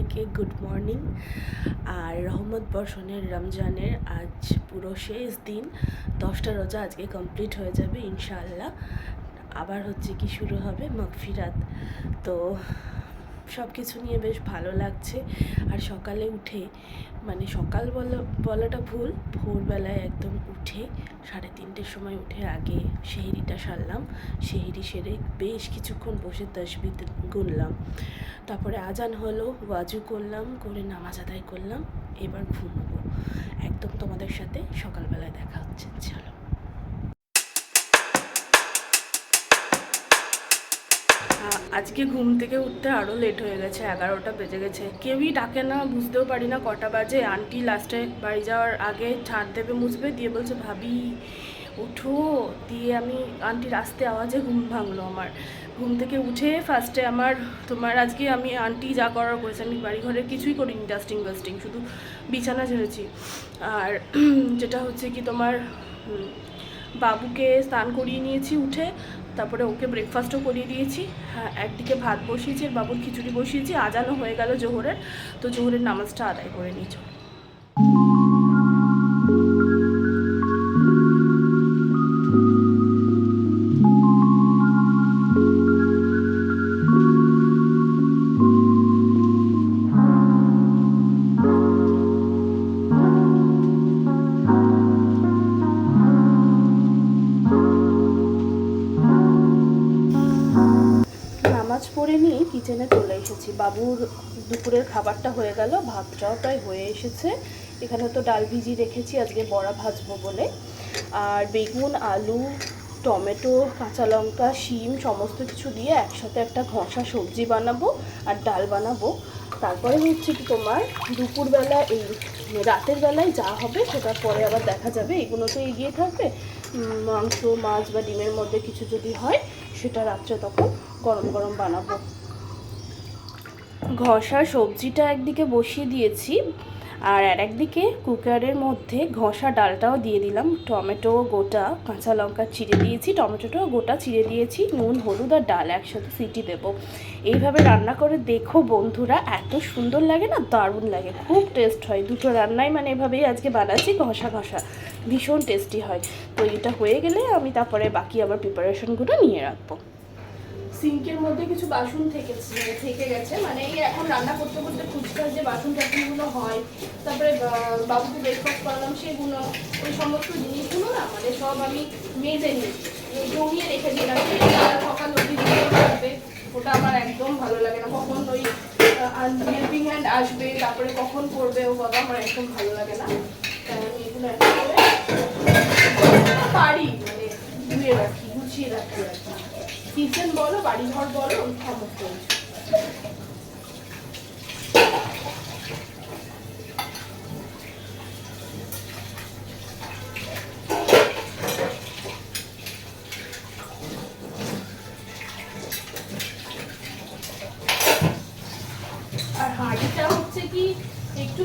সবাইকে good morning আর রহমত বর্ষণের রমজানের আজ পুরো শেষ দিন। দশটা রোজা আজকে কমপ্লিট হয়ে যাবে ইনশাআল্লাহ। আবার হচ্ছে কি শুরু হবে মগফিরাত। তো সব কিছু নিয়ে বেশ ভালো লাগছে। আর সকালে উঠে মানে সকাল বলা, বলাটা ভুল, ভোরবেলায় একদম উঠে সাড়ে তিনটের সময় উঠে আগে সেহেরিটা সারলাম। সেহেরি সেরে বেশ কিছুক্ষণ বসে তসবিদ গুনলাম। তারপরে আজান হলো, ওয়াজু করলাম, করে নামাজ আদায় করলাম। এবার ঘুমবো। একদম তোমাদের সাথে সকালবেলায় দেখা হচ্ছে, চলো। আজকে ঘুম থেকে উঠতে আরও লেট হয়ে গেছে, এগারোটা বেজে গেছে। কেউই ডাকে না, বুঝতেও পারি না কটা বাজে। আন্টি লাস্টে বাড়ি যাওয়ার আগে ছাড় দেবে মুছবে, দিয়ে বলছে, ভাবি, উঠো। দিয়ে আমি আন্টির আস্তে আওয়াজে ঘুম ভাঙলো আমার। ঘুম থেকে উঠে ফার্স্টে আমার, তোমার আজকে আমি আন্টি যা করার করেছে, আমি বাড়ি ঘরে কিছুই করিনি ডাস্টিং বাস্টিং শুধু বিছানা ঝেড়েছি। আর যেটা হচ্ছে কি তোমার বাবুকে স্নান করিয়ে নিয়েছি উঠে তারপরে ওকে ব্রেকফাস্টও করিয়ে দিয়েছি। হ্যাঁ একদিকে ভাত বসিয়েছি, আর বাবুর খিচুড়ি বসিয়েছি। আজানো হয়ে গেল জোহরের। তো জোহরের নামাজটা আদায় করে নিয়েছ। কিচেনে চলে এসেছি। বাবুর দুপুরের খাবারটা হয়ে গেল, ভাতটাও প্রায় হয়ে এসেছে। এখানে তো ডাল ভিজি রেখেছি, আজকে বড়া ভাজবো বলে। আর বেগুন, আলু, টমেটো, কাঁচা লঙ্কা, শিম, সমস্ত কিছু দিয়ে একসাথে একটা ঘষা সবজি বানাবো আর ডাল বানাবো। তারপরে হচ্ছে কি তোমার, দুপুরবেলা এই রাতের বেলায় যা হবে সেটার পরে আবার দেখা যাবে। এগুলো তো এগিয়ে থাকবে। মাংস, মাছ বা ডিমের মধ্যে কিছু যদি হয়, সেটা রাত্রে তখন গরম গরম বানাবো। ঘষা সবজিটা একদিকে বসিয়ে দিয়েছি আর আর একদিকে কুকারের মধ্যে ঘষা ডালটাও দিয়ে দিলাম। টমেটো, গোটা, কাঁচা লঙ্কা চিড়ে দিয়েছি। টমেটোটাও গোটা চিড়ে দিয়েছি। নুন, হলুদ আর ডাল একসাথে সিটি দেবো। এইভাবে রান্না করে দেখো বন্ধুরা, এত সুন্দর লাগে না? দারুণ লাগে। খুব টেস্ট হয়। দুটো রান্নাই মানে এভাবেই আজকে বানাচ্ছি, ঘষা ঘষা। ভীষণ টেস্টি হয়। তো এটা হয়ে গেলে আমি তারপরে বাকি আবার প্রিপারেশনগুলো নিয়ে রাখব। সিঙ্কের মধ্যে কিছু বাসন থেকে থেকে গেছে। মানে এই এখন রান্না করতে করতে ফুচকার যে বাসন টাসনগুলো হয়, তারপরে বাবুকে ব্রেকফাস্ট করলাম সেগুলো, ওই সমস্ত জিনিসগুলো না মানে সব আমি মেজে নিই জমিয়ে রেখে দিলাম। সকাল অবধি থাকবে ওটা আমার একদম ভালো লাগে না। কখন ওই হেল্পিং হ্যান্ড আসবে, তারপরে কখন করবে, ও বাবা, আমার একদম ভালো লাগে না। এগুলো পারি মানে ধুয়ে রাখি, গুছিয়ে রাখি আর কি। কিচেন বলো, বাড়িঘর বলো সমস্ত একটু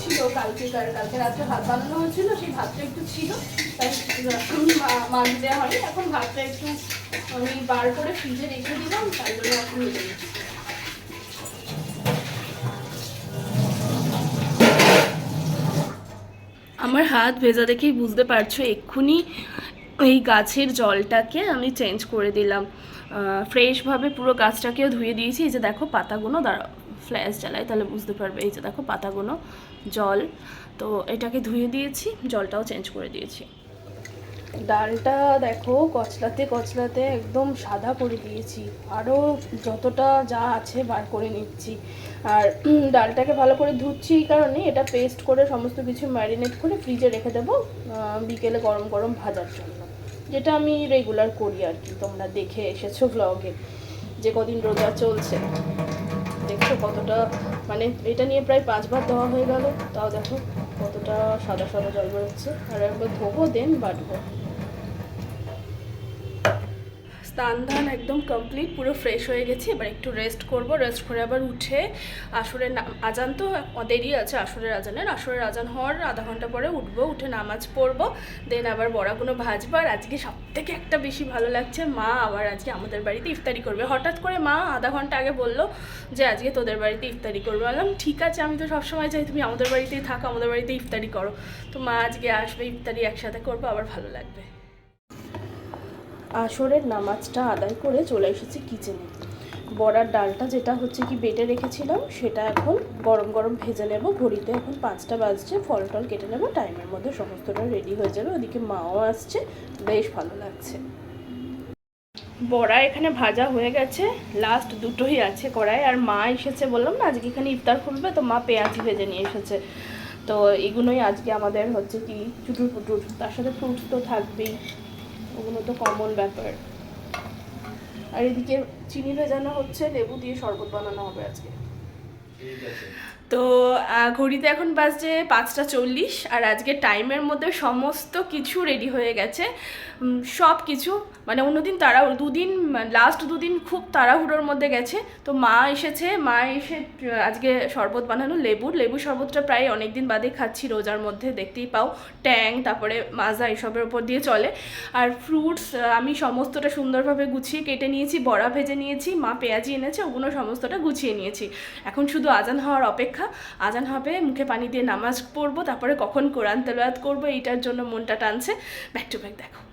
ছিল কালকে কালকে রাত্রে ভাত হয়েছিল, সেই ভাতটা একটু ছিল, তাই মাছ দেওয়া হয়নি, এখন ভাতটা একটু আমি বার করে ফ্রিজে রেখে দিলাম তাই জন্য এখন। আমার হাত ভেজা দেখেই বুঝতে পারছ, এক্ষুনি এই গাছের জলটাকে আমি চেঞ্জ করে দিলাম। ফ্রেশভাবে পুরো গাছটাকেও ধুয়ে দিয়েছি, এই যে দেখো পাতাগুলো দাঁড়া ফ্ল্যাশ জ্বালাই, তাহলে বুঝতে পারবে, এই যে দেখো পাতাগুলো জল। তো এটাকে ধুয়ে দিয়েছি, জলটাও চেঞ্জ করে দিয়েছি। ডালটা দেখো, কচলাতে কচলাতে একদম সাদা করে দিয়েছি। আরও যতটা যা আছে বার করে নিচ্ছি। আর ডালটাকে ভালো করে ধুচ্ছি এই কারণে এটা পেস্ট করে সমস্ত কিছু ম্যারিনেট করে ফ্রিজে রেখে দেবো বিকেলে গরম গরম ভাজার জন্য। যেটা আমি রেগুলার করি আর কি, তোমরা দেখে এসেছ ব্লগে যে কদিন রোজা চলছে। দেখছ কতটা মানে এটা নিয়ে প্রায় পাঁচবার দেওয়া হয়ে গেল, তাও দেখো। কতটা সাদা সাদা জল বেরোচ্ছে আর একবার ধোবো দেন বাটবো। স্নান ধান একদম কমপ্লিট পুরো ফ্রেশ হয়ে গেছি। এবার একটু রেস্ট করব রেস্ট করে আবার উঠে আসরের আজান তো দেরি আছে আসরের আজানের। আসরের আজান হওয়ার আধা ঘণ্টা পরে উঠবো, উঠে নামাজ পড়ব দেন আবার বড়াগুলো ভাজবো আর আজকে সব থেকে একটা বেশি ভালো লাগছে মা, আবার আজকে আমাদের বাড়িতে ইফতারি করবে। হঠাৎ করে মা আধা ঘণ্টা আগে বলল যে, আজকে তোদের বাড়িতে ইফতারি করবে। বললাম, ঠিক আছে, আমি তো সবসময় চাই তুমি আমাদের বাড়িতেই থাকো, আমাদের বাড়িতে ইফতারি করো। তো মা আজকে আসবে, ইফতারি একসাথে করব, আবার ভালো লাগবে। আসরের নামাজটা আদায় করে চলে এসেছি কিচেনে বড়ার ডালটা যেটা হচ্ছে কি, বেটে রেখেছিলাম, সেটা এখন গরম গরম ভেজে নেব। ঘড়িতে এখন পাঁচটা বাজছে, ফল টল কেটে নেব, টাইমের মধ্যে সমস্তটা রেডি হয়ে যাবে। ওদিকে মাও আসছে, বেশ ভালো লাগছে। বড়া এখানে ভাজা হয়ে গেছে লাস্ট দুটোই আছে কড়াই আর মা এসেছে বললাম না, আজকে এখানে ইফতার খুলবে তো মা পেঁয়াজি ভেজে নিয়ে এসেছে। তো এগুলোই আজকে আমাদের হচ্ছে কি চুটুর পুটুর তার সাথে ফ্রুটস তো থাকবেই। ওগুলো তো কমন ব্যাপার। আর এদিকে চিনি ভেজানো হচ্ছে, লেবু দিয়ে শরবত বানানো হবে আজকে। তো ঘড়িতে এখন বাজছে পাঁচটা চল্লিশ, আর আজকে টাইমের মধ্যে সমস্ত কিছু রেডি হয়ে গেছে। সব কিছু। মানে অন্যদিন তারা, দুদিন লাস্ট দুদিন খুব তাড়াহুড়োর মধ্যে গেছে। তো মা এসেছে, মা এসে আজকে শরবত বানানো লেবুর লেবু শরবতটা প্রায় অনেক দিন বাদে খাচ্ছি, রোজার মধ্যে দেখতেই পাও। ট্যাং, তারপরে মাজা এসবের ওপর দিয়ে চলে। আর ফ্রুটস আমি সমস্তটা সুন্দরভাবে গুছিয়ে কেটে নিয়েছি, বড়া ভেজে নিয়েছি, মা পেঁয়াজি এনেছে, ওগুলো সমস্তটা গুছিয়ে নিয়েছি। এখন শুধু আজান হওয়ার অপেক্ষা। আজান হবে, মুখে পানি দিয়ে নামাজ পড়ব, তারপরে কখন কোরআন তেলাওয়াত করব, এইটার জন্য মনটা টানছে। ব্যাক টু ব্যাক দেখো।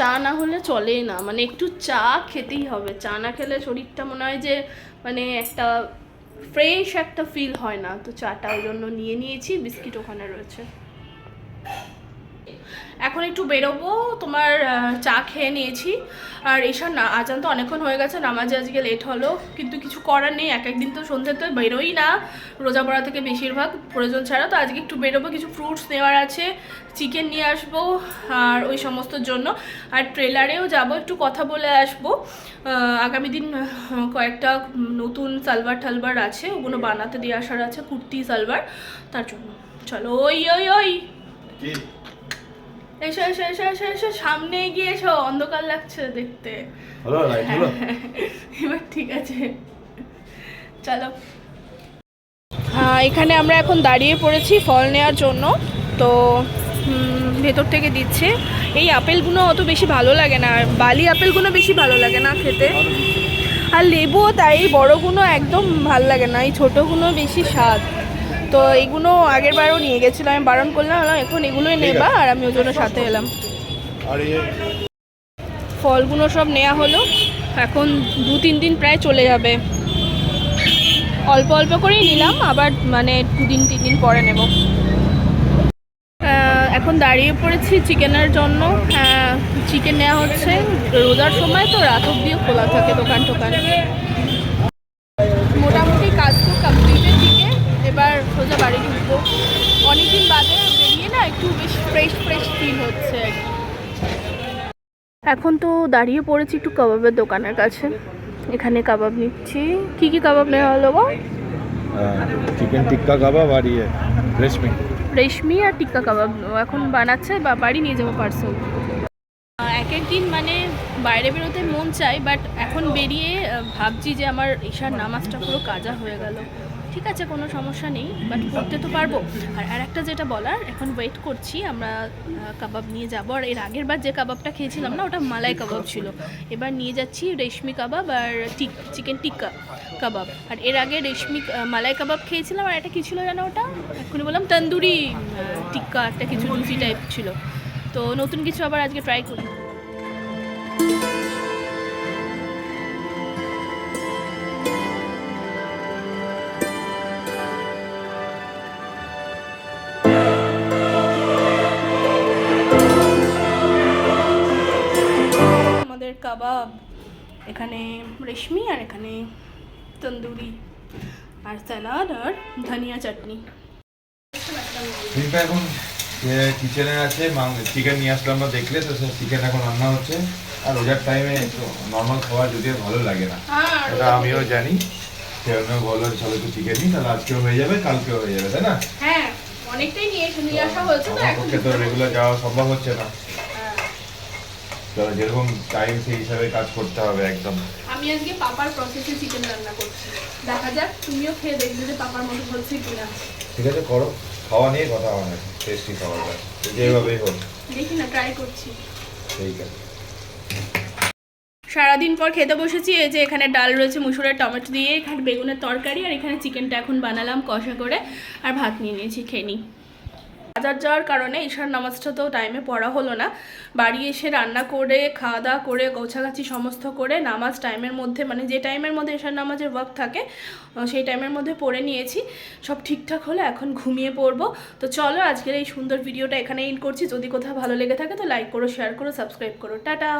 চা না হলে চলেই না। মানে একটু চা খেতেই হবে। চা না খেলে শরীরটা মনে হয় যে মানে একটা ফ্রেশ একটা ফিল হয় না। তো চাটা ওই জন্য নিয়ে নিয়েছি। বিস্কিট ওখানে রয়েছে। এখন একটু বেরোবো তোমার চা খেয়ে নিয়েছি। আর এসব না আজান তো অনেকক্ষণ হয়ে গেছে নামাজে আজকে লেট হলো কিন্তু কিছু করার নেই এক একদিন তো সন্ধ্যে তো বেরোই না রোজা পড়া থেকে বেশিরভাগ প্রয়োজন ছাড়া। তো আজকে একটু বেরোবো কিছু ফ্রুটস নেওয়ার আছে চিকেন নিয়ে আসব আর ওই সমস্তর জন্য। আর ট্রেলারেও যাব একটু কথা বলে আসব। আগামী দিন কয়েকটা নতুন সালবার টালবার আছে ওগুলো বানাতে দিয়ে আসার আছে কুর্তি সালবার তার জন্য। চলো ওই ওই ওই। কি? এসো এসো এসো এসো এসো সামনে এগিয়ে এসো অন্ধকার লাগছে দেখতে। হলো এবার ঠিক আছে। চলো। হ্যাঁ এখানে আমরা এখন দাঁড়িয়ে পড়েছি ফল নেওয়ার জন্য। তো ভেতর থেকে দিচ্ছে। এই আপেলগুলো অত বেশি ভালো লাগে না। আর বালি আপেলগুলো বেশি ভালো লাগে না খেতে। আর লেবুও তাই বড়গুলো একদম ভালো লাগে না। এই ছোটোগুলো বেশি স্বাদ। তো এগুলো আগের বারও নিয়ে গেছিলাম আমি বারণ করলাম এখন এগুলোই নেবা? আর আমি ওই জন্য সাথে এলাম। আর ফলগুলো সব নেওয়া হলো। এখন দু তিন দিন প্রায় চলে যাবে। অল্প অল্প করেই নিলাম আবার মানে দুদিন তিন দিন পরে নেব। এখন দাঁড়িয়ে পড়েছি চিকেনের জন্য। চিকেন নেওয়া হচ্ছে। রোজার সময় তো রাত অব্দিও খোলা থাকে দোকান টোকান মোটামুটি কাজ তো কমপ্লিটের দিকে এবার সোজা বাড়ি ঢুকবো। অনেকদিন বাদে বেরিয়ে না একটু বেশ ফ্রেশ ফ্রেশ ফিল হচ্ছে এখন তো দাঁড়িয়ে পড়েছি একটু কাবাবের দোকানের কাছে। এখানে কাবাব নিচ্ছি। কি কি কাবাব নেওয়া হলো গো চিকেন টিক্কা কাবাব আর ইয়ে রেশমি। রেশমি আর টিক্কা কাবাব। এখন বানাচ্ছে বা বাড়ি নিয়ে যাব পার্সেল এক এক দিন মানে বাইরে বেরোতে মন চাই বাট এখন বেরিয়ে ভাবছি যে আমার ঈশার নামাজটা পুরো কাজা হয়ে গেল। ঠিক আছে, কোনো সমস্যা নেই বাট করতে তো পারব। আর আর একটা যেটা বলার, এখন ওয়েট করছি, আমরা কাবাব নিয়ে যাব। আর এর আগের বার যে কাবাবটা খেয়েছিলাম না, ওটা মালাই কাবাব ছিল। এবার নিয়ে যাচ্ছি রেশমি কাবাব আর টিক, চিকেন টিক্কা কাবাব। আর এর আগে রেশমি মালাই কাবাব খেয়েছিলাম, আর একটা কী ছিল জানো ওটা? এক্ষুনি বললাম তন্দুরি টিক্কা, একটা কিছু লুচি টাইপ ছিল। তো নতুন কিছু আবার আজকে ট্রাই করি। কাবাব এখানে রেশমি আর এখানে তন্দুরি আর স্যালাড আর ধনিয়া চাটনি। এখন কিচেনে আছে চিকেন নিয়ে আসলাম আমরা দেখলে তো চিকেন এখন রান্না হচ্ছে। আর রোজার টাইমে একটু নর্মাল খাবার যদিও ভালো লাগে না। এটা আমিও জানি। সেই জন্য বলল চলো একটু চিকেন নিই তাহলে আজকেও হয়ে যাবে কালকেও হয়ে যাবে তাই না? হ্যাঁ অনেকটাই নিয়ে এসে নিয়ে আসা হয়েছে তো এখন তো রেগুলার যাওয়া সম্ভব হচ্ছে না। হ্যাঁ। তো যেরকম টাইম সেই হিসাবে কাজ করতে হবে একদম। আমি আজকে পাপার প্রসেসে চিকেন রান্না করছি। দেখা যাক তুমিও খেয়ে দেখবে যে পাপার মতো হচ্ছে কিনা। ঠিক আছে করো। খাওয়া নিয়ে কথা হয় টেস্টি খাবারটা যেভাবেই হোক। দেখি না ট্রাই করছি। ঠিক আছে। সারাদিন পর খেতে বসেছি এই যে এখানে ডাল রয়েছে মুসুরের টমেটো দিয়ে এখানে বেগুনের তরকারি আর এখানে চিকেনটা এখন বানালাম কষা করে আর ভাত নিয়ে নিয়েছি খেয়ে নিই। বাজার যাওয়ার কারণে ঈশার নামাজটা তো টাইমে পড়া হলো না। বাড়ি এসে রান্না করে খাওয়া দাওয়া করে, গোছাগাছি সমস্ত করে নামাজ টাইমের মধ্যে মানে যে টাইমের মধ্যে ঈশার নামাজের ওয়াক থাকে সেই টাইমের মধ্যে পড়ে নিয়েছি। সব ঠিকঠাক হলে, এখন ঘুমিয়ে পড়ব। তো চলো আজকের এই সুন্দর ভিডিওটা এখানে এন্ড করছি। যদি কোথাও ভালো লেগে থাকে তো লাইক করো শেয়ার করো সাবস্ক্রাইব করো। টাটা!